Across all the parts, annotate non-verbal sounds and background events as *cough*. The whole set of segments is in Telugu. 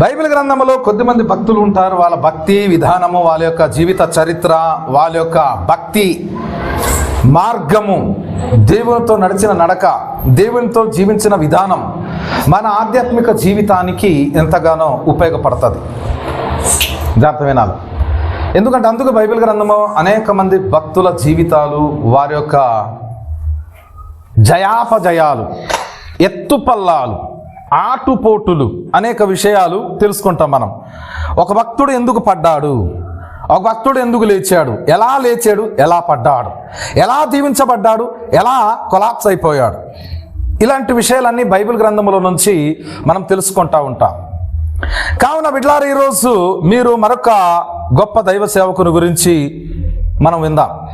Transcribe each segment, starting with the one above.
బైబిల్ గ్రంథంలో కొద్దిమంది భక్తులు ఉంటారు. వాళ్ళ భక్తి విధానము వాళ్ళ యొక్క జీవిత చరిత్ర వాళ్ళ యొక్క భక్తి మార్గము దేవునితో నడిచిన నడక దేవునితో జీవించిన విధానం మన ఆధ్యాత్మిక జీవితానికి ఎంతగానో ఉపయోగపడుతుంది. జాగ్రత్త వినాలి. ఎందుకంటే అందుకు బైబిల్ గ్రంథము అనేక మంది భక్తుల జీవితాలు వారి యొక్క జయాపజయాలు ఎత్తుపల్లాలు ఆటుపోటులు అనేక విషయాలు తెలుసుకుంటాం మనం. ఒక భక్తుడు ఎందుకు పడ్డాడు? ఒక భక్తుడు ఎందుకు లేచాడు? ఎలా లేచాడు? ఎలా పడ్డాడు? ఎలా దీవించబడ్డాడు ఎలా కొలాప్స్ అయిపోయాడు? ఇలాంటి విషయాలన్నీ బైబిల్ గ్రంథంలో నుంచి మనం తెలుసుకుంటా ఉంటాం. కావున బిడ్లారు ఈరోజు మీరు మరొక గొప్ప దైవ సేవకుని గురించి మనం విందాం.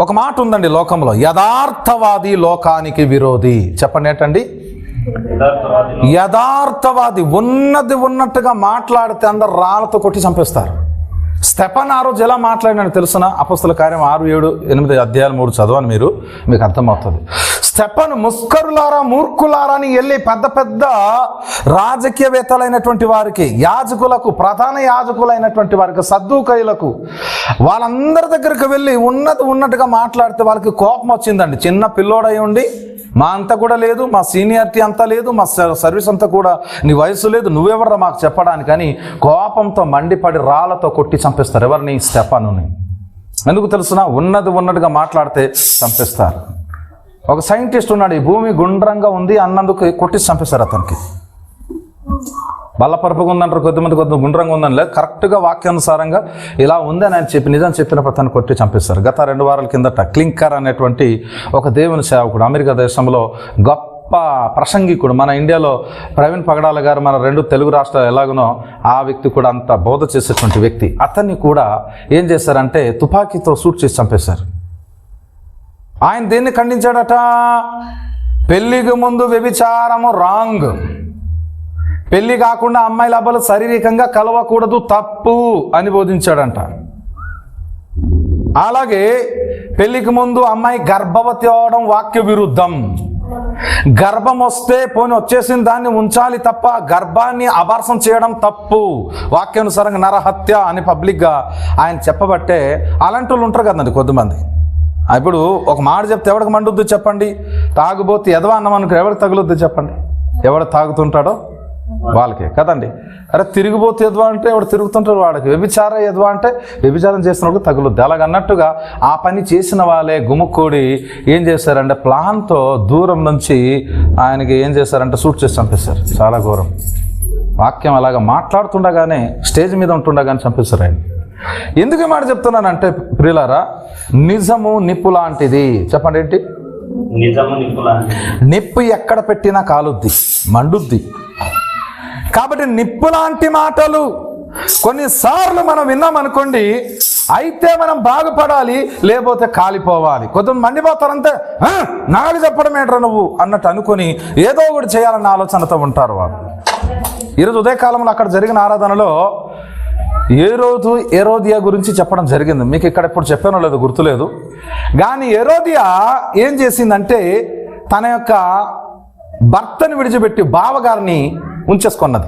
ఒక మాట ఉందండి లోకంలో యథార్థవాది లోకానికి విరోధి. చెప్పండి ఏంటండి? యథార్థవాది ఉన్నది ఉన్నట్టుగా మాట్లాడితే అందరు రాళ్ళతో కొట్టి చంపేస్తారు. స్టెపన్ ఆ రోజు ఎలా మాట్లాడినాడు తెలుసిన? అపస్తుల కార్యం ఆరు ఏడు ఎనిమిది అధ్యాయాలు మూడు చదవని మీరు మీకు అర్థమవుతుంది. స్టెపన్ ముస్కరులారా మూర్ఖులారా అని వెళ్ళి పెద్ద పెద్ద రాజకీయవేత్తలైనటువంటి వారికి యాజకులకు ప్రధాన యాజకులైనటువంటి వారికి సద్దుకైలకు వాళ్ళందరి దగ్గరికి వెళ్ళి ఉన్నది ఉన్నట్టుగా మాట్లాడితే వాళ్ళకి కోపం వచ్చిందండి. చిన్న పిల్లోడై ఉండి మా అంత కూడా లేదు మా సీనియారిటీ అంతా లేదు మా స- సర్వీస్ అంతా కూడా నీ వయసు లేదు నువ్వెవర్రా మాకు చెప్పడానికి అని కోపంతో మండిపడి రాళ్ళతో కొట్టి చంపేస్తారు. ఎవరిని? స్టెఫానుని. ఎందుకు తెలుసునా? ఉన్నది ఉన్నట్టుగా మాట్లాడితే చంపేస్తారు. ఒక సైంటిస్ట్ ఉన్నాడు ఈ భూమి గుండ్రంగా ఉంది అన్నందుకు కొట్టి చంపేస్తారు అతనికి. బల్లపరపుగా ఉందంటారు కొద్దిమంది కొద్ది గుండ్రంగా ఉందని లేదు కరెక్ట్గా వాక్యానుసారంగా ఇలా ఉందని ఆయన చెప్పి నిజం చెప్పినప్పుడు తను కొట్టి చంపేస్తారు గత రెండు వారాల కిందట క్లింకర్ అనేటువంటి ఒక దేవుని సేవకుడు అమెరికా దేశంలో గొప్ప ప్రసంగికుడు మన ఇండియాలో ప్రవీణ్ పగడాల గారు మన రెండు తెలుగు రాష్ట్రాలు ఎలాగనో ఆ వ్యక్తి కూడా అంత బోధ చేసేటువంటి వ్యక్తి. అతన్ని కూడా ఏం చేశారంటే తుపాకీతో షూట్ చేసి చంపేశారు. ఆయన దేన్ని ఖండించాడట? పెళ్ళికి ముందు వ్యభిచారము రాంగ్. పెళ్ళి కాకుండా అమ్మాయిల అబ్బాయిలు శారీరకంగా కలవకూడదు తప్పు అని బోధించాడంట. అలాగే పెళ్ళికి ముందు అమ్మాయి గర్భవతి అవడం వాక్య విరుద్ధం. గర్భం వస్తే పోని వచ్చేసిన దాన్ని ఉంచాలి తప్ప గర్భాన్ని అబార్సం చేయడం తప్పు. వాక్యానుసారంగా నరహత్య అని పబ్లిక్గా ఆయన చెప్పబట్టే అలాంటి వాళ్ళు ఉంటారు కదండి కొద్దిమంది. ఇప్పుడు ఒక మాట చెప్తే ఎవరికి మండుద్దు చెప్పండి? తాగుబోతే ఎదవా అన్నం అనుకో ఎవరికి తగులుద్ది చెప్పండి? ఎవడు తాగుతుంటాడో? వాళ్ళకి కదండి. అరే తిరిగిపోతే ఎద్వా అంటే ఎవడు తిరుగుతుంటాడు వాడికి? వ్యభిచార ఎద్వా అంటే వ్యభిచారం చేసిన వాళ్ళకి తగులుద్ది. అలాగన్నట్టుగా ఆ పని చేసిన వాళ్ళే గుమ్ముక్కూడి ఏం చేశారంటే ప్లాన్తో దూరం నుంచి ఆయనకి ఏం చేశారంటే షూట్ చేసి చంపేశారు చాలా ఘోరం. వాక్యం అలాగా మాట్లాడుతుండగానే స్టేజ్ మీద ఉంటుండగానే చంపేశారు ఆయన ఎందుకు మాట చెప్తున్నానంటే ప్రియులారా నిజము నిప్పు లాంటిది. చెప్పండి ఏంటి? నిప్పు ఎక్కడ పెట్టినా కాలుద్ది మండుద్ది. కాబట్టి నిప్పు లాంటి మాటలు. కొన్నిసార్లు మనం విన్నామనుకోండి అయితే మనం బాగుపడాలి లేకపోతే కాలిపోవాలి. కొంతమంది మండిపోతారంటే "ఆ, చెప్పడమేట్రా చెప్పడం ఏంట్రా నువ్వు? అన్నట్టు అనుకొని ఏదో ఒకటి చేయాలన్న ఆలోచనతో ఉంటారు వాళ్ళు. ఈరోజు ఉదయకాలంలో అక్కడ జరిగిన ఆరాధనలో ఏ రోజు ఎరోదియా గురించి చెప్పడం జరిగింది? మీకు ఇక్కడ ఇప్పుడు చెప్పానో లేదో గుర్తులేదు. కానీ ఎరోదియా ఏం చేసిందంటే తన యొక్క భర్తని విడిచిపెట్టి బావగారిని ఉంచేసుకున్నది.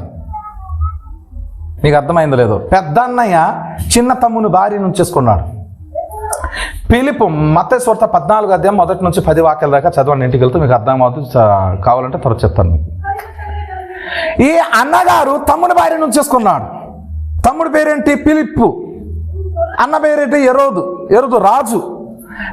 మీకు అర్థమైందో లేదో? పెద్ద అన్నయ్య చిన్న తమ్ముని భార్యను ఉంచేసుకున్నాడు. పిలుపు మతేశ్వర్త పద్నాలుగు అధ్యాయం మొదటి నుంచి పది వాక్యాల దాకా చదవండి ఇంటికి వెళ్తే మీకు అర్థమవుతుంది. కావాలంటే త్వర చెప్తాను మీకు. ఈ అన్నగారు తమ్ముని భార్యను ఉంచేసుకున్నాడు. తమ్ముడి పేరేంటి? పిలిప్పు అన్న పేరేంటి? ఎరోదు. ఎరుదు రాజు.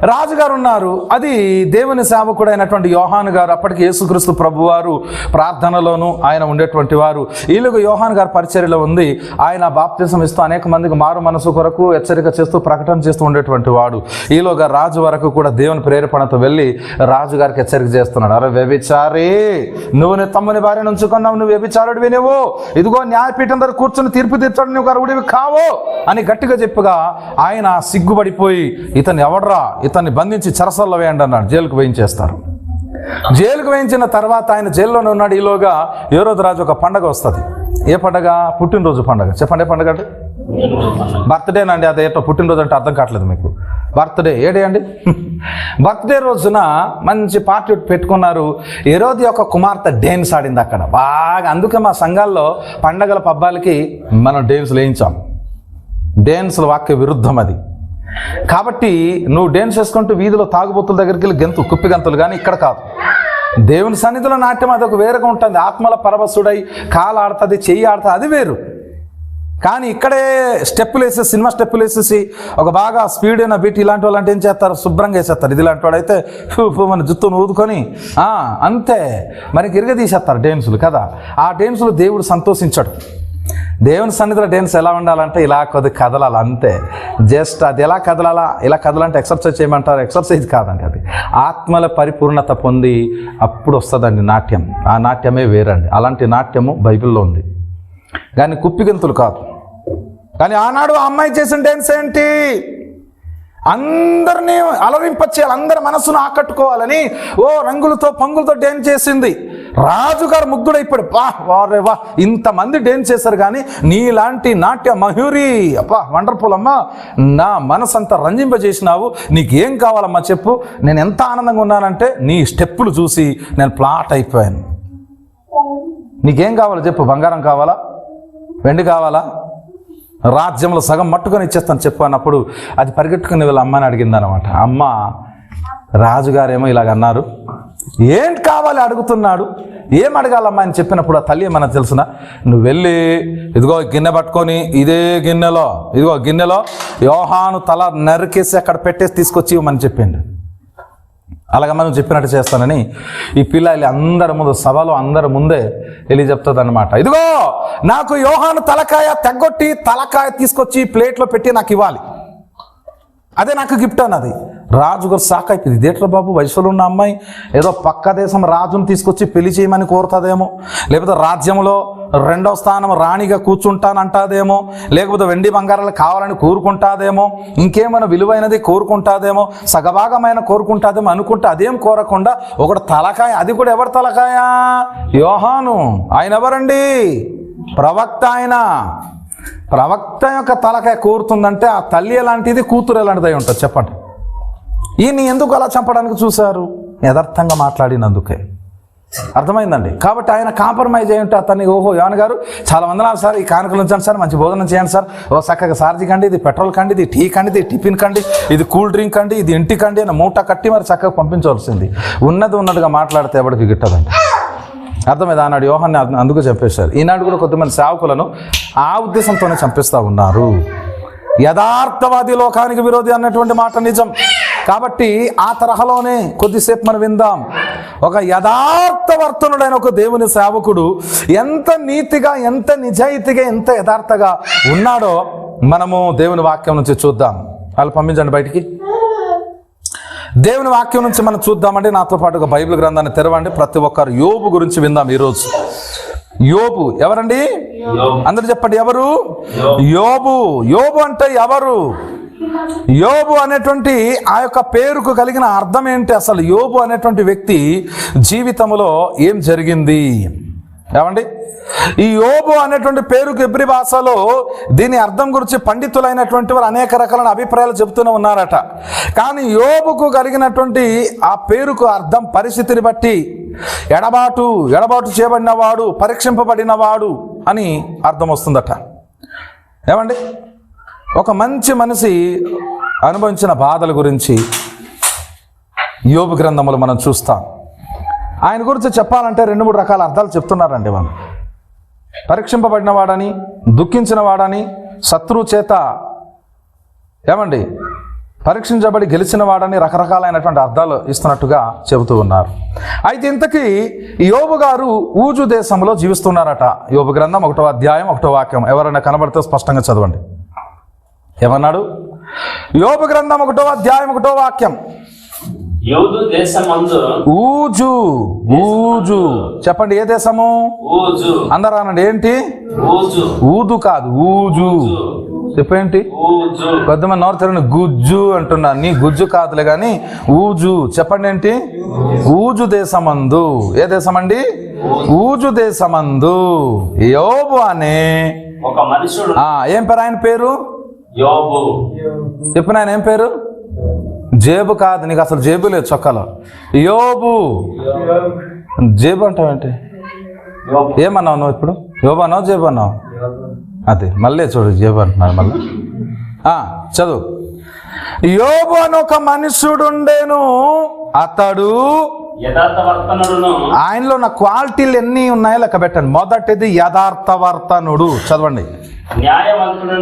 రాజుగారు ఉన్నారు. అది దేవుని సేవకుడైనటువంటి యోహాను గారు అప్పటికి యేసుక్రీస్తు ప్రభువారు ప్రార్థనలోను ఆయన ఉండేటువంటి వారు. ఈలుగు యోహాన్ గారు పరిచర్యలో ఉంది. ఆయన బాప్తిసం ఇస్తూ అనేక మందికి మారు మనసు కొరకు హెచ్చరిక చేస్తూ ప్రకటన చేస్తూ ఉండేటువంటి వాడు. ఈలోగా రాజు వరకు కూడా దేవుని ప్రేరేపణతో వెళ్ళి రాజుగారికి హెచ్చరిక చేస్తున్నాడు. అరే వ్యభిచారి నువ్వు నీ తమ్ముని భార్య ఉంచుకున్నావు నువ్వు వ్యభిచారుడివి నువ్వు. ఇదిగో న్యాయపీఠం దగ్గర కూర్చుని తీర్పు తీర్చడం నువ్వు అరువుడివి కావు అని గట్టిగా చెప్పగా ఆయన సిగ్గుపడిపోయి ఇతను ఎవడ్రా? ఇతన్ని బంధించి చెరసల్లో వేయండి అన్నాడు. జైలుకు వేయించేస్తారు. జైలుకు వేయించిన తర్వాత ఆయన జైల్లోనే ఉన్నాడు. ఈలోగా ఏ రోజు రాజు ఒక పండగ వస్తుంది. ఏ పండగ? పుట్టినరోజు పండగ. చెప్పండి ఏ పండగ అంటే బర్త్డేనండి అది ఏటో పుట్టినరోజు అంటే అర్థం కావట్లేదు మీకు. బర్త్డే ఏడే అండి? బర్త్డే రోజున మంచి పార్టీ పెట్టుకున్నారు. ఏరోది ఒక కుమార్తె డేన్స్ ఆడింది అక్కడ. బాగా అందుకే మా సంఘాల్లో పండగల పబ్బాలకి మనం డేన్స్ వేయించాం. డేన్స్ల వాక్య విరుద్ధం అది. కాబట్టి నువ్వు డ్యాన్స్ చేసుకుంటూ వీధిలో తాగుబోతుల దగ్గరికి వెళ్ళి గెంతు కుప్పి గంతులు కానీ ఇక్కడ కాదు. దేవుని సన్నిధిలో నాట్యం అది ఒక వేరుగా ఉంటుంది. ఆత్మల పరవశుడై కాలు ఆడుతుంది చెయ్యి ఆడుతుంది అది వేరు. కానీ ఇక్కడే స్టెప్పులు వేసేసి సినిమా స్టెప్పులు వేసేసి ఒక బాగా స్పీడ్ అయిన బీట్ ఇలాంటి వాళ్ళు అంటే ఏం చేస్తారు? శుభ్రంగా వేసేస్తారు. ఇది ఇలాంటి వాడు అయితే మన జుత్తును ఊదుకొని అంతే. మరి గిరిగ తీసేస్తారు డాన్సులు కదా. ఆ డాన్సులు దేవుడు సంతోషించడు. దేవుని సన్నిధిలో డ్యాన్స్ ఎలా ఉండాలంటే ఇలా కొద్ది కదలాలి అంతే. జస్ట్ అది ఎలా కదలాలా? ఇలా కదలంటే ఎక్సర్సైజ్ చేయమంటారు? ఎక్సర్సైజ్ కాదండి అది. ఆత్మల పరిపూర్ణత పొంది అప్పుడు వస్తుందండి నాట్యం. ఆ నాట్యమే వేరండి. అలాంటి నాట్యము బైబిల్లో ఉంది. కానీ కుప్పిగంతులు కాదు. కానీ ఆనాడు ఆ అమ్మాయి చేసిన డ్యాన్స్ ఏంటి? అందరినీ అలరింపచేయాలి అందరి మనసును ఆకట్టుకోవాలని ఓ రంగులతో పంగులతో డ్యాన్స్ చేసింది. రాజుగారు ముగ్ధుడైపోయాడు వా వారే వా. ఇంతమంది డాన్స్ చేశారు కానీ నీలాంటి నాట్య మయూరి అప్పా వండర్ఫుల్ అమ్మా. నా మనసు అంతా రంజింపజేసినావు. నీకేం కావాలమ్మా చెప్పు. నేను ఎంత ఆనందంగా ఉన్నానంటే నీ స్టెప్పులు చూసి నేను ప్లాట్ అయిపోయాను. నీకేం కావాలి చెప్పు. బంగారం కావాలా? వెండి కావాలా? రాజ్యంలో సగం మట్టుకొని ఇచ్చేస్తాను చెప్పు అన్నప్పుడు అది పరిగెట్టుకుని వీళ్ళ అమ్మని అడిగింది అనమాట అమ్మ రాజుగారేమో ఇలాగ అన్నారు. ఏంటి కావాలి అడుగుతున్నాడు? ఏం అడగాలమ్మా అని చెప్పినప్పుడు ఆ తల్లి ఏమన్నా తెలుసిన? నువ్వు వెళ్ళి ఇదిగో గిన్నె పట్టుకొని ఇదే గిన్నెలో ఇదిగో గిన్నెలో యోహాను తల నరికేసి అక్కడ పెట్టేసి తీసుకొచ్చి ఇవ్వమని చెప్పిండు. అలాగ మనం చెప్పినట్టు చేస్తానని. ఈ పిల్ల వెళ్ళి అందరి ముందు సభలో అందరి ముందే వెళ్ళి చెప్తుంది అనమాట ఇదిగో నాకు యోహాను తలకాయ తెగ్గొట్టి తలకాయ తీసుకొచ్చి ప్లేట్లో పెట్టి నాకు ఇవ్వాలి. అదే నాకు గిఫ్ట్ అన్నది. రాజుగారు సాక్ అయిపోయింది ఇదేట్రా బాబు? వయసులో ఉన్న అమ్మాయి ఏదో పక్క దేశం రాజును తీసుకొచ్చి పెళ్ళి చేయమని కోరుతుందేమో. లేకపోతే రాజ్యంలో రెండవ స్థానం రాణిగా కూర్చుంటానంటాదేమో. లేకపోతే వెండి బంగారాలు కావాలని కోరుకుంటాదేమో. ఇంకేమైనా విలువైనది కోరుకుంటాదేమో. సగభాగమైన కోరుకుంటాదేమో అనుకుంటే అదేం కోరకుండా ఒకటి తలకాయ అది కూడా ఎవరి తలకాయ? యోహాను. ఆయన ఎవరండి? ప్రవక్త ఆయన. ప్రవక్త యొక్క తలకాయ కోరుతుందంటే ఆ తల్లి ఎలాంటిది? కూతురు ఎలాంటిది అయి ఉంటుంది? చెప్పండి. ఈయన్ని ఎందుకు అలా చంపడానికి చూశారు? యథార్థంగా మాట్లాడినందుకే. అర్థమైందండి? కాబట్టి ఆయన కాంప్రమైజ్ అయి ఉంటే అతన్ని ఓహో యోన్ గారు చాలా వందనాలు సార్ ఈ కానుకలు ఉంచండి సార్ మంచి భోజనం చేయండి సార్. ఓ చక్కగా సార్జీ కండి ఇది పెట్రోల్ కండి ఇది టీ కండి ఇది టిఫిన్ కండి ఇది కూల్ డ్రింక్ అండి ఇది ఇంటి కండి అని మూట కట్టి మరి చక్కగా పంపించవలసింది. ఉన్నది ఉన్నట్టుగా మాట్లాడితే ఎవరికి గిట్టదండి? అర్థమైంది? ఆనాడు యోహాన్ని అందుకు చంపేశారు ఈనాడు కూడా కొంతమంది సేవకులను ఆ ఉద్దేశంతోనే చంపిస్తూ ఉన్నారు. యథార్థవాది లోకానికి విరోధి అన్నటువంటి మాట నిజం. కాబట్టి ఆ తరహాలోనే కొద్దిసేపు మనం విందాం. ఒక యథార్థవర్తనుడైన ఒక దేవుని సేవకుడు ఎంత నీతిగా ఎంత నిజాయితీగా ఎంత యథార్థగా ఉన్నాడో మనము దేవుని వాక్యం నుంచి చూద్దాం. వాళ్ళు పంపించండి బయటికి. దేవుని వాక్యం నుంచి మనం చూద్దామంటే నాతో పాటు ఒక బైబిల్ గ్రంథాన్ని తెరవండి. ప్రతి ఒక్కరు యోబు గురించి విందాం ఈరోజు. యోబు ఎవరండి? అందరు చెప్పండి ఎవరు? యోబు. యోబు అంటే ఎవరు? యోబు అనేటువంటి ఆ యొక్క పేరుకు కలిగిన అర్థం ఏంటి అసలు? యోబు అనేటువంటి వ్యక్తి జీవితంలో ఏం జరిగింది? ఏమండి? ఈ యోబు అనేటువంటి పేరుకు ఎబ్రి భాషలో దీని అర్థం గురించి పండితులైనటువంటి వారు అనేక రకాలైన అభిప్రాయాలు చెబుతూనే ఉన్నారట. కానీ యోబుకు కలిగినటువంటి ఆ పేరుకు అర్థం పరిస్థితిని బట్టి ఎడబాటు ఎడబాటు చేయబడినవాడు పరీక్షింపబడినవాడు అని అర్థం వస్తుందట. ఏమండి? ఒక మంచి మనిషి అనుభవించిన బాధల గురించి యోబు గ్రంథములు మనం చూస్తాం. ఆయన గురించి చెప్పాలంటే రెండు మూడు రకాల అర్థాలు చెప్తున్నారండి వాళ్ళు. పరీక్షింపబడిన వాడని దుఃఖించిన వాడని శత్రువు చేత ఏమండి? పరీక్షించబడి గెలిచిన వాడని రకరకాలైనటువంటి అర్థాలు ఇస్తున్నట్టుగా చెబుతూ ఉన్నారు. అయితే ఇంతకీ యోబు గారు ఊజు దేశంలో జీవిస్తున్నారట. యోబు గ్రంథం ఒకటో అధ్యాయం ఒకటో వాక్యం ఎవరైనా కనబడితే స్పష్టంగా చదవండి. ఏమన్నాడు? యోబు గ్రంథం ఒకటో అధ్యాయం ఒకటో వాక్యం. ఊజు ఊజు. చెప్పండి ఏ దేశము? అందరూ అనండి ఏంటి? ఊజు. ఊదు కాదు ఊజు. చెప్పేంటి? కొద్దిమంది నోరు తెరని గుజ్జు అంటున్నారు. నీ గుజ్జు కాదులే కానీ ఊజు. చెప్పండి ఏంటి? ఊజు దేశమందు. ఏ దేశమండి? ఊజు దేశమందు. యోబు అనే ఒక మనుషుడు ఆ, ఏం పేరు ఆయన పేరు? యోబు. చెప్పిన ఆయన ఏం పేరు? జేబు కాదు నీకు అసలు జేబు లేదు చొక్కాలో. యోబు. జేబు అంటావేంటి ఏమన్నావు నువ్వు ఇప్పుడు? యోబు అన్నావు జేబు అన్నావు? అదే మళ్ళీ చూడు జేబు అంటున్నాడు మళ్ళీ. చదువు. యోబు అని ఒక మనుషుడుండేను అతడు ఆయనలో ఉన్న క్వాలిటీలు ఎన్ని ఉన్నాయో లెక్క పెట్టండి. మొదటిది యథార్థవర్తనుడు చదవండి.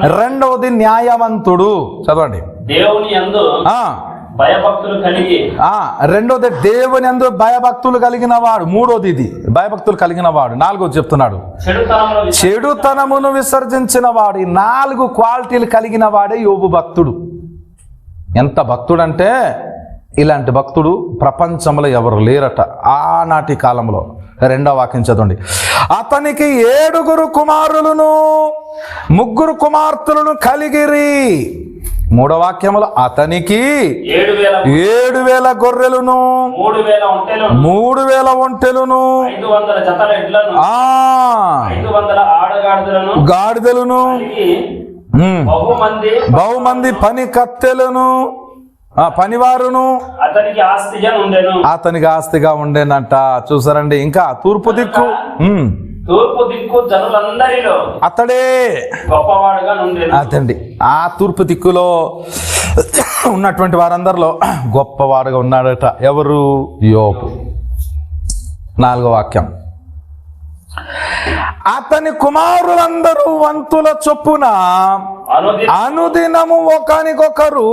రెండవది న్యాయవంతుడు. చదవండి. దేవుని యందు భయభక్తులు కలిగి ఆ రెండోది దేవుని అందు భయభక్తులు కలిగిన వాడు మూడోది ఇది భయభక్తులు కలిగిన వాడు నాలుగోది చెప్తున్నాడు. చెడుతనమును విసర్జించిన వాడు నాలుగు క్వాలిటీలు కలిగిన వాడే యోబు భక్తుడు. ఎంత భక్తుడంటే ఇలాంటి భక్తుడు ప్రపంచంలో ఎవరు లేరట. ఆనాటి కాలంలో. రెండో వాక్యం చదవండి. అతనికి ఏడుగురు కుమారులను ముగ్గురు కుమార్తెలను కలిగిరి. మూడో వాక్యములో అతనికి ఏడు వేల గొర్రెలను మూడు వేల ఒంటెలను గాడిదలను బహుమంది పని కత్తెలను పనివారును అతనికి ఆస్తిగా ఉండేనంట. చూసారండి ఇంకా తూర్పు దిక్కు తూర్పు దిక్కు జనులందరిలో అతడే. గొప్పవాడుగా అదండి ఆ తూర్పు దిక్కులో ఉన్నటువంటి వారందరిలో గొప్పవాడుగా ఉన్నాడట. ఎవరు? యోపు నాలుగో వాక్యం. అతని కుమారులందరూ వంతుల చొప్పున అనుదినము ఒకనికొకరు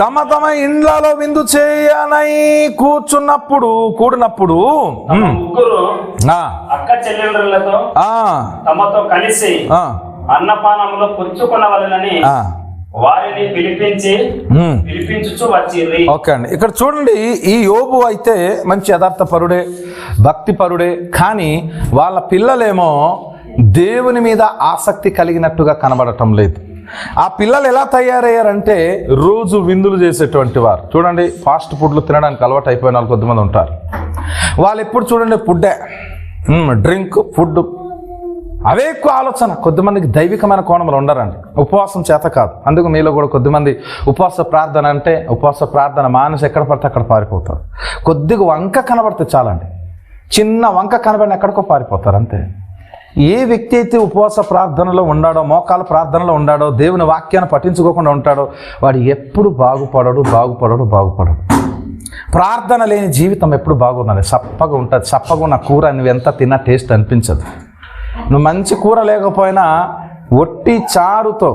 తమ తమ ఇండ్లలో విందు చేయనై కూర్చున్నప్పుడు కూడినప్పుడు అక్క చెల్లెళ్ళతో తమతో కలిసి ఆ, అన్నపానములో పుచ్చుకునవలెనని వారిని పిలిపించి. పిలిపించుచు వచ్చిర్రి ఓకే అండి. ఇక్కడ చూడండి ఈ యోబు అయితే మంచి యథార్థ పరుడే భక్తి పరుడే కానీ వాళ్ళ పిల్లలేమో దేవుని మీద ఆసక్తి కలిగినట్టుగా కనబడటం లేదు. ఆ పిల్లలు ఎలా తయారయ్యారంటే రోజు విందులు చేసేటువంటి వారు. చూడండి ఫాస్ట్ ఫుడ్లు తినడానికి అలవాటు అయిపోయిన వాళ్ళు కొద్దిమంది ఉంటారు. వాళ్ళు ఎప్పుడు చూడండి ఫుడ్డే. Drink food. అవే ఎక్కువ ఆలోచన. కొద్దిమందికి దైవికమైన కోణంలో ఉండరండి. ఉపవాసం చేత కాదు. అందుకు మీలో కూడా కొద్దిమంది ఉపవాస ప్రార్థన అంటే ఉపవాస ప్రార్థన మానసి ఎక్కడ పడితే అక్కడ పారిపోతారు. కొద్దిగా వంక కనబడితే చాలండి. చిన్న వంక కనబడిన ఎక్కడికో పారిపోతారు అంతే. ఏ వ్యక్తి అయితే ఉపవాస ప్రార్థనలో ఉన్నాడో మోకాల ప్రార్థనలో ఉన్నాడో దేవుని వాక్యాన్ని పఠించుకోకుండా ఉంటాడో వాడు ఎప్పుడు బాగుపడడు బాగుపడడు బాగుపడడు. ప్రార్థన లేని జీవితం ఎప్పుడు బాగుండాలి. చప్పగా ఉంటుంది చప్పగా ఉన్న కూర నువ్వు ఎంత తిన్నా టేస్ట్ అనిపించదు. నువ్వు మంచి కూర లేకపోయినా ఒట్టి చారుతో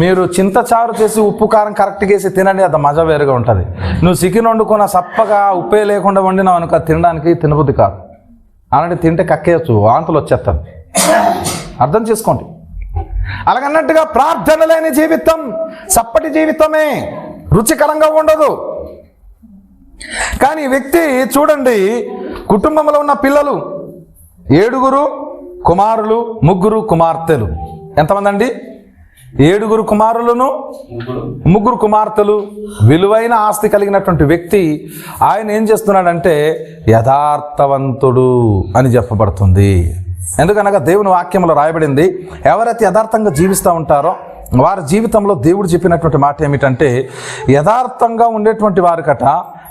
మీరు చింత చారు చేసి ఉప్పు కారం కరెక్ట్గా వేసి తినండి అది మజా వేరుగా ఉంటుంది. నువ్వు చికెన్ వండుకున్న చప్పగా ఉప్పే లేకుండా వండినావు అనుకో అది తినడానికి తినబుద్ధి కాదు. అలాంటి తింటే కక్కేయచ్చు వాంతులు వచ్చేస్తాను అర్థం చేసుకోండి. అలాగన్నట్టుగా ప్రార్థన లేని జీవితం చప్పటి జీవితమే రుచికరంగా ఉండదు. కానీ వ్యక్తి చూడండి కుటుంబంలో ఉన్న పిల్లలు ఏడుగురు కుమారులు ముగ్గురు కుమార్తెలు. ఎంతమంది అండి ఏడుగురు కుమారులను ముగ్గురు కుమార్తెలు విలువైన ఆస్తి కలిగినటువంటి వ్యక్తి ఆయన ఏం చేస్తున్నాడంటే యథార్థవంతుడు అని చెప్పబడుతుంది. ఎందుకనగా దేవుని వాక్యంలో రాయబడింది ఎవరైతే యథార్థంగా జీవిస్తూ ఉంటారో వారి జీవితంలో దేవుడు చెప్పినటువంటి మాట ఏమిటంటే యథార్థంగా ఉండేటువంటి వారికట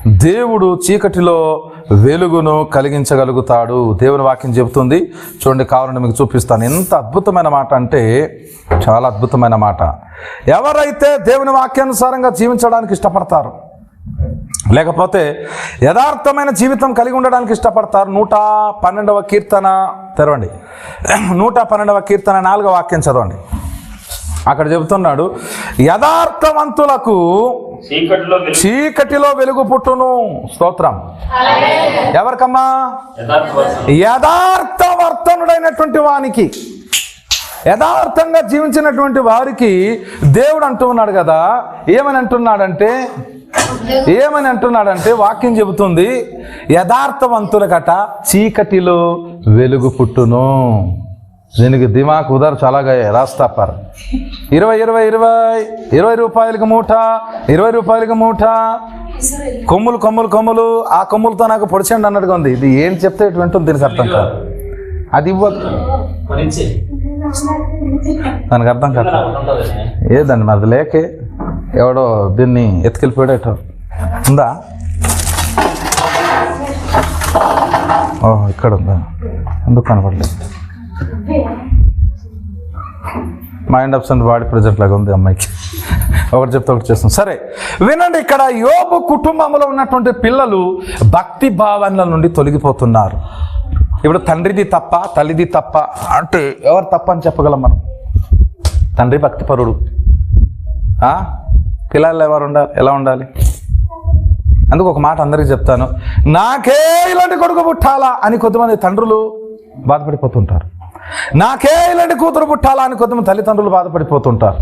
దేవుడు చీకటిలో వెలుగును కలిగించగలుగుతాడు. దేవుని వాక్యం చెబుతుంది. చూడండి కావాలంటే మీకు చూపిస్తాను. ఎంత అద్భుతమైన మాట అంటే చాలా అద్భుతమైన మాట. ఎవరైతే దేవుని వాక్యానుసారంగా జీవించడానికి ఇష్టపడతారు లేకపోతే యథార్థమైన జీవితం కలిగి ఉండడానికి ఇష్టపడతారు నూట పన్నెండవ కీర్తన తెరవండి. నూట పన్నెండవ కీర్తన నాలుగవ వాక్యం చదవండి. అక్కడ చెబుతున్నాడు యథార్థవంతులకు చీకటిలో వెలుగు పుట్టును. స్తోత్రం. ఎవరికమ్మా? యథార్థవర్తనుడు. యథార్థవర్తనుడైనటువంటి వానికి. యథార్థంగా జీవించినటువంటి వారికి దేవుడు అంటూ ఉన్నాడు కదా. ఏమని అంటున్నాడంటే ఏమని అంటున్నాడంటే వాక్యం చెబుతుంది యథార్థవంతులకట చీకటిలో వెలుగు పుట్టును. దీనికి దిమాక్ ఉదర్ చాలాగా రాస్తాపారు. ఇరవై ఇరవై ఇరవై ఇరవై రూపాయలకి మూట ఇరవై రూపాయలకి మూట. కొమ్ములు కొమ్ములు కొమ్ములు ఆ కొమ్ములతో నాకు పొడిచండి అన్నట్టుగా ఉంది. ఇది ఏం చెప్తే ఇటు వింటుంది దీనికి అర్థం కాదు. అది ఇవ్వదు దానికి అర్థం కాదు. ఏదండి మరి లేకే? ఎవడో దీన్ని ఎత్తుకెళ్ళిపోయాడట ఉందా? ఓహో ఇక్కడ ఉందా? ఎందుకు కనపడలేదు మైండ్ అబ్సెంట్ బాడీ ప్రజెంట్ లాగా ఉంది అమ్మాయికి. ఒకటి చెప్తే ఒకటి చేస్తాం. సరే వినండి ఇక్కడ యోబు కుటుంబంలో ఉన్నటువంటి పిల్లలు భక్తి భావనల నుండి తొలగిపోతున్నారు. ఇప్పుడు తండ్రిది తప్ప తల్లిది తప్ప అంటే ఎవరు తప్ప అని చెప్పగలం మనం? తండ్రి భక్తిపరుడు పరుడు. పిల్లలు ఎవరు ఉండాలి? ఎలా ఉండాలి? అందుకు ఒక మాట అందరికీ చెప్తాను. నాకే ఇలాంటి కొడుకు పుట్టాలా అని కొంతమంది తండ్రులు బాధపడిపోతుంటారు. నాకే ఇలాంటి కూతురు పుట్టాలా అని కొంతమంది తల్లిదండ్రులు బాధపడిపోతుంటారు.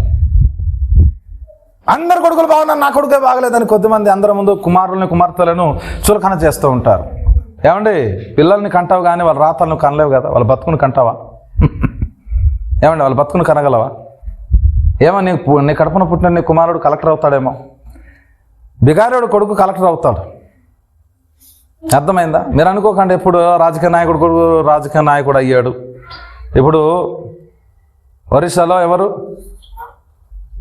అందరు కొడుకులు బాగున్నారు నా కొడుకే బాగలేదని కొద్దిమంది అందరి ముందు కుమారులను కుమార్తెలను చులకన చేస్తూ ఉంటారు. ఏమండి? పిల్లల్ని కంటావు కానీ వాళ్ళ రాతలను కనలేవు కదా? వాళ్ళ బతుకుని కంటావా? *laughs* ఏమండి వాళ్ళ బతుకుని కనగలవా? ఏమో నీ నీ కడపన పుట్టిన నీ కుమారుడు కలెక్టర్ అవుతాడేమో. బిగారుడు కొడుకు కలెక్టర్ అవుతాడు. అర్థమైందా? మీరు అనుకోకండి ఎప్పుడు రాజకీయ నాయకుడు కొడుకు రాజకీయ నాయకుడు అయ్యాడు. ఇప్పుడు ఒరిస్సాలో ఎవరు?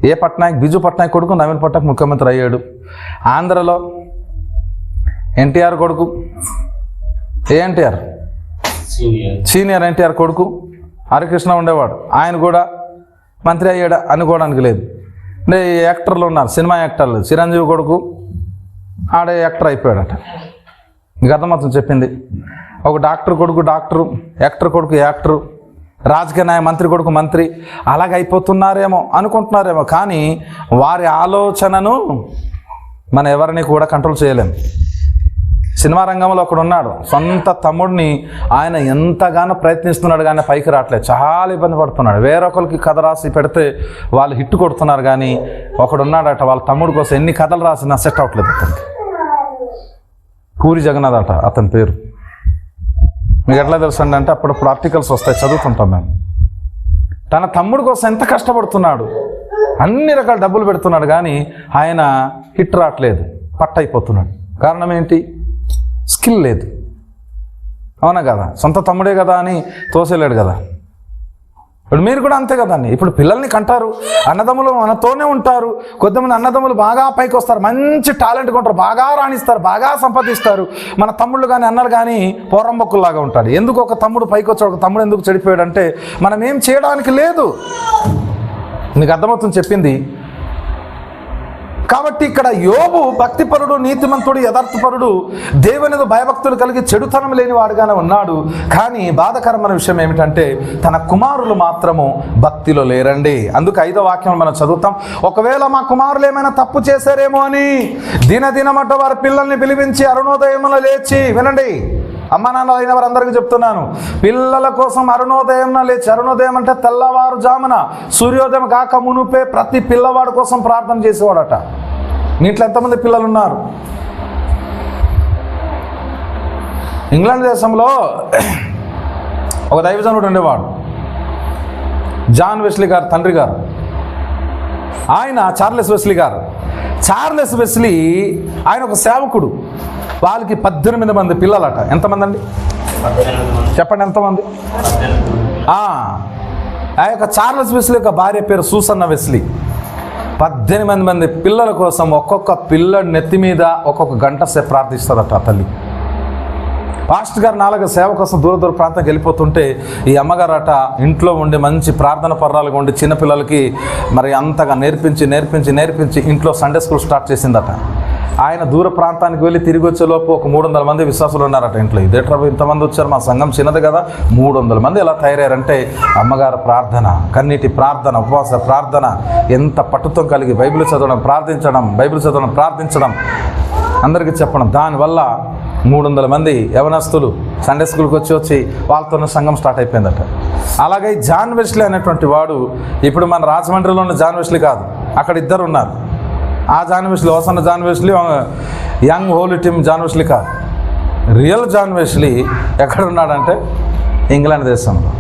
ఏ పట్నాయక్? బిజు పట్నాయక్ కొడుకు నవీన్ పట్నాయక్ ముఖ్యమంత్రి అయ్యాడు. ఆంధ్రలో ఎన్టీఆర్ కొడుకు. ఏ ఎన్టీఆర్? సీనియర్. ఎన్టీఆర్ కొడుకు. హరికృష్ణ ఉండేవాడు. ఆయన కూడా మంత్రి అయ్యాడా అనుకోవడానికి లేదు. అంటే ఈ యాక్టర్లు ఉన్నారు సినిమా యాక్టర్లు. చిరంజీవి కొడుకు ఆడే యాక్టర్ అయిపోయాడట. గత మొత్తం చెప్పింది. ఒక డాక్టర్ కొడుకు డాక్టరు. యాక్టర్ కొడుకు యాక్టరు. రాజకీయ నాయ మంత్రి కొడుకు మంత్రి అలాగ అయిపోతున్నారేమో అనుకుంటున్నారేమో కానీ వారి ఆలోచనను మనం ఎవరిని కూడా కంట్రోల్ చేయలేము సినిమా రంగంలో ఒకడు ఉన్నాడు సొంత తమ్ముడిని ఆయన ఎంతగానో ప్రయత్నిస్తున్నాడు కానీ పైకి రావట్లేదు. చాలా ఇబ్బంది పడుతున్నాడు. వేరొకరికి కథ రాసి పెడితే వాళ్ళు హిట్ కొడుతున్నారు కానీ ఒకడు ఉన్నాడట వాళ్ళ తమ్ముడు కోసం ఎన్ని కథలు రాసినా సెట్ అవ్వట్లేదు అతనికి. పూరి జగన్నాథ్ అట అతని పేరు. మీకు ఎట్లా తెలుసు అండి అంటే అప్పుడప్పుడు ఆర్టికల్స్ వస్తాయి చదువుతుంటాం మేము. తన తమ్ముడు కోసం ఎంత కష్టపడుతున్నాడు? అన్ని రకాల డబ్బులు పెడుతున్నాడు కానీ ఆయన హిట్ రావట్లేదు పట్ట అయిపోతున్నాడు. కారణం ఏంటి? స్కిల్ లేదు. అవునా కదా? సొంత తమ్ముడే కదా అని తోసేలేడు కదా? ఇప్పుడు మీరు కూడా అంతే కదండి ఇప్పుడు పిల్లల్ని కంటారు అన్నదమ్ములు మనతోనే ఉంటారు కొద్దిమంది అన్నదమ్ములు బాగా పైకి వస్తారు మంచి టాలెంట్ ఉంటారు బాగా రాణిస్తారు బాగా సంపాదిస్తారు. మన తమ్ముళ్ళు కానీ అన్నలు కానీ పోరంబొక్కుల్లాగా ఉంటాడు ఎందుకు ఒక తమ్ముడు పైకి వచ్చాడు ఒక తమ్ముడు ఎందుకు చెడిపోయాడు అంటే మనం ఏం చేయడానికి లేదు. నీకు అర్థమవుతుంది చెప్పింది? కాబట్టి ఇక్కడ యోబు భక్తిపరుడు నీతిమంతుడు యథార్థపరుడు దేవుని భయభక్తులు కలిగి చెడుతనం లేని వాడుగానే ఉన్నాడు. కానీ బాధకరమైన విషయం ఏమిటంటే తన కుమారులు మాత్రము భక్తిలో లేరండి. అందుకు ఐదో వాక్యం మనం చదువుతాం. ఒకవేళ మా కుమారులు ఏమైనా తప్పు చేశారేమో అని దినదినమట వారి పిల్లల్ని పిలిపించి అరుణోదయములో లేచి వినండి. అమ్మ నాన్న అయిన వారందరికీ చెప్తున్నాను. పిల్లల కోసం అరుణోదయం లేచి అరుణోదయం అంటే తెల్లవారుజామున సూర్యోదయం కాక మునుపే ప్రతి పిల్లవాడి కోసం ప్రార్థన చేసేవాడట. నీట్లో ఎంతమంది పిల్లలు ఉన్నారు ఇంగ్లాండ్ దేశంలో *clears throat* ఒక దైవజనుడు ఉండేవాడు. జాన్ వెస్లీ గారు తండ్రి గారు. ఆయన చార్లెస్ వెస్లీ గారు. చార్లెస్ వెస్లీ ఆయన ఒక సేవకుడు. వాళ్ళకి పద్దెనిమిది మంది పిల్లలట. ఎంతమంది అండి చెప్పండి ఎంతమంది? ఆ యొక్క చార్లెస్ వెస్లీ యొక్క భార్య పేరు సూసన్న వెస్లీ. పద్దెనిమిది మంది పిల్లల కోసం ఒక్కొక్క పిల్లడి నెత్తి మీద ఒక్కొక్క గంట సేపు ప్రార్థిస్తుందట తల్లి. పాస్టర్ గారు నాలుగు సేవ కోసం దూర దూర ప్రాంతానికి వెళ్ళిపోతుంటే ఈ అమ్మగారట ఇంట్లో ఉండి మంచి ప్రార్థన పర్రాలుగా ఉండి చిన్నపిల్లలకి మరి అంతగా నేర్పించి నేర్పించి నేర్పించి ఇంట్లో సండే స్కూల్ స్టార్ట్ చేసిందట. ఆయన దూర ప్రాంతానికి వెళ్ళి తిరిగి వచ్చేలోపు ఒక మూడు వందల మంది విశ్వాసులు ఉన్నారట ఇంట్లో. ఇదే ఇంతమంది వచ్చారు మా సంఘం చిన్నది కదా. మూడు వందల మంది ఎలా తయారయ్యారంటే అమ్మగారు ప్రార్థన కన్నీటి ప్రార్థన ఉపవాస ప్రార్థన ఎంత పట్టుతో కలిగి బైబిల్ చదవడం ప్రార్థించడం బైబిల్ చదవడం ప్రార్థించడం. అందరికీ చెప్పడం. దానివల్ల మూడు వందల మంది యవనస్తులు సండే స్కూల్కి వచ్చి వచ్చి వాళ్ళతోనే సంఘం స్టార్ట్ అయిపోయిందట. అలాగే జాన్ వెస్లీ అనేటువంటి వాడు ఇప్పుడు మన రాజమండ్రిలో ఉన్న జాన్ వెస్లీ కాదు అక్కడ ఇద్దరు ఉన్నారు. ఆ John Wesley వసన్న young holy team John Wesley కాదు రియల్ జాన్ ఎక్కడున్నాడంటే ఎక్కడ ఉన్నాడంటే ఇంగ్లాండ్ దేశంలో.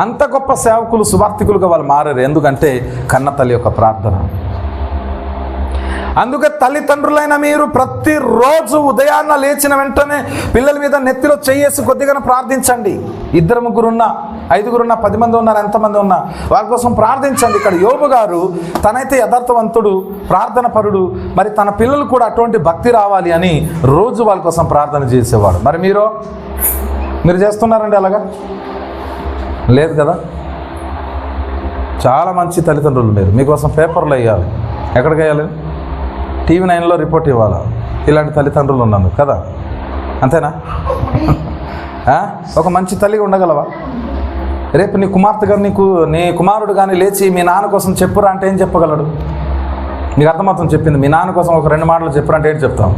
అంత గొప్ప సేవకులు సువార్థికులుగా వాళ్ళు మారారు. ఎందుకంటే కన్న తల్లి యొక్క ప్రార్థన. అందుకే తల్లిదండ్రులైన మీరు ప్రతిరోజు ఉదయాన్న లేచిన వెంటనే పిల్లల మీద నెత్తిలో చేయేసి కొద్దిగా ప్రార్థించండి. ఇద్దరు ముగ్గురున్న ఐదుగురున్న పది మంది ఉన్నారు ఎంతమంది ఉన్నా వారి కోసం ప్రార్థించండి. ఇక్కడ యోబు గారు తనైతే యథార్థవంతుడు ప్రార్థన పరుడు మరి తన పిల్లలు కూడా అటువంటి భక్తి రావాలి అని రోజు వాళ్ళ కోసం ప్రార్థన చేసేవాడు. మరి మీరు? మీరు చేస్తున్నారండి అలాగా? లేదు కదా? చాలా మంచి తల్లిదండ్రులు మీరు. మీకోసం పేపర్లు వేయాలి. ఎక్కడికి వేయాలి? టీవీ నైన్లో రిపోర్ట్ ఇవ్వాలి? ఇలాంటి తల్లిదండ్రులు ఉన్నాను కదా? అంతేనా? ఒక మంచి తల్లిగా ఉండగలవా? రేపు నీ కుమార్తె గారు నీకు నీ కుమారుడు కానీ లేచి మీ నాన్న కోసం చెప్పురా అంటే ఏం చెప్పగలడు? నీకు అర్థమవుతుంది చెప్పింది మీ నాన్న కోసం ఒక రెండు మాటలు చెప్పురా అంటే ఏం చెప్తాం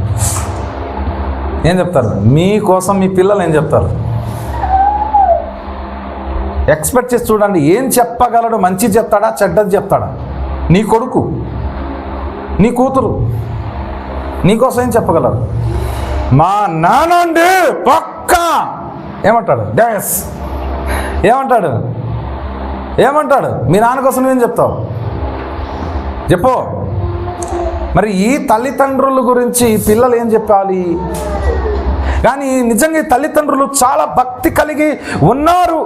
ఏం చెప్తారు? మీ కోసం మీ పిల్లలు ఏం చెప్తారు? ఎక్స్పెక్ట్ చేసి చూడండి ఏం చెప్పగలడు? మంచి చెప్తాడా? చెడ్డది చెప్తాడా? నీ కొడుకు. నీ కూతురు నీకోసం ఏం చెప్పగలరు? మా నానండి పక్క! ఏమంటాడు? డ్యాన్స్ ఏమంటాడు? ఏమంటాడు? మీ నాన్న కోసం నువ్వేం చెప్తావు? చెప్పు. మరి ఈ తల్లిదండ్రుల గురించి పిల్లలు ఏం చెప్పాలి? కానీ నిజంగా ఈ తల్లిదండ్రులు చాలా భక్తి కలిగి ఉన్నారు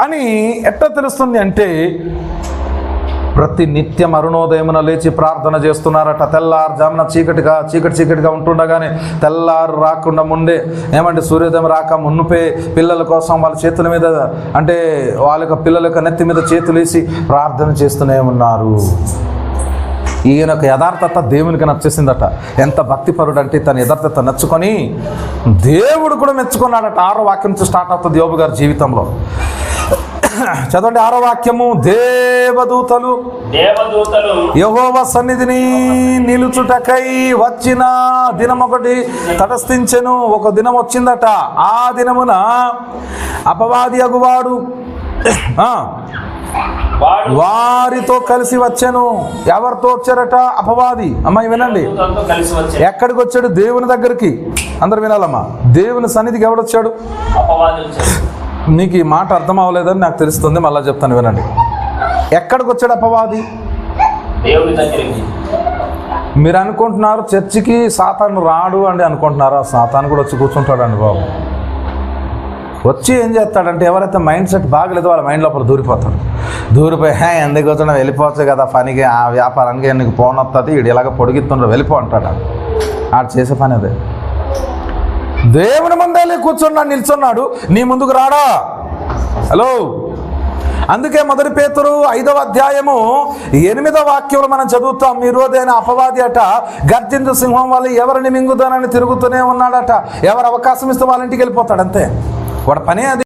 అని ఎట్లా తెలుస్తుంది అంటే ప్రతి నిత్యం అరుణోదయమున లేచి ప్రార్థన చేస్తున్నారట. తెల్లారుజామున చీకటిగా చీకటి చీకటిగా ఉంటుండగానే తెల్లారు రాకుండా ముందే ఏమంటే సూర్యోదయం రాక మున్నుపే పిల్లల కోసం వాళ్ళ చేతుల మీద అంటే వాళ్ళ యొక్క పిల్లల యొక్క నెత్తి మీద చేతులు వేసి ప్రార్థన చేస్తూనే ఉన్నారు. ఈయన యొక్క యథార్థత దేవునికి నచ్చేసిందట. ఎంత భక్తిపరుడు అంటే తన యథార్థత నచ్చుకొని దేవుడు కూడా మెచ్చుకున్నాడట. ఆరో వాక్యం నుంచి స్టార్ట్ అవుతుంది యోబు గారి జీవితంలో. చదవండి ఆరో వాక్యము. దేవదూతలు దేవదూతలు యహోవ సన్నిధిని నిలుచుటకై వచ్చిన దినం ఒకటి తటస్థించెను. ఒక దినం వచ్చిందట. ఆ దినమున అపవాది అగువాడు వారితో కలిసి వచ్చాను. ఎవరితో వచ్చారట? అపవాది. అమ్మాయి వినండి. ఎక్కడికి వచ్చాడు? దేవుని దగ్గరికి. అందరు వినాలమ్మా. దేవుని సన్నిధికి ఎవడొచ్చాడు? మీకు ఈ మాట అర్థం అవ్వలేదని నాకు తెలుస్తుంది మళ్ళీ చెప్తాను వినండి. ఎక్కడికి వచ్చాడు అపవాది మీరు అనుకుంటున్నారు చర్చికి సాతాను రాడు అని అనుకుంటున్నారా? సాతాను కూడా వచ్చి కూర్చుంటాడండి బాబు. వచ్చి ఏం చేస్తాడంటే ఎవరైతే మైండ్ సెట్ బాగలేదో వాళ్ళ మైండ్ లోపల దూరిపోతాడు. దూరిపోయి హే ఎందుకు వచ్చినా వెళ్ళిపోవచ్చు కదా పనికి ఆ వ్యాపారానికి నీకు ఫోన్ వస్తుంది వీడు ఇలాగ పొడిగిస్తుండ్రు వెళ్ళిపో అంటాడు. ఆడు చేసే పని అదే. దేవుని ముందే కూర్చున్నాడు నిల్చున్నాడు. నీ ముందుకు రాడా? హలో? అందుకే మొదటి పేతురు ఐదవ అధ్యాయము ఎనిమిదవ వాక్యములు మనం చదువుతాం. మీ రోజైన అపవాది అట గర్జించు సింహం వల్ల ఎవరిని మింగుదానని తిరుగుతూనే ఉన్నాడట. ఎవరు అవకాశం ఇస్తే వాళ్ళ ఇంటికి వెళ్ళిపోతాడు అంతే. వాడు పనే అది.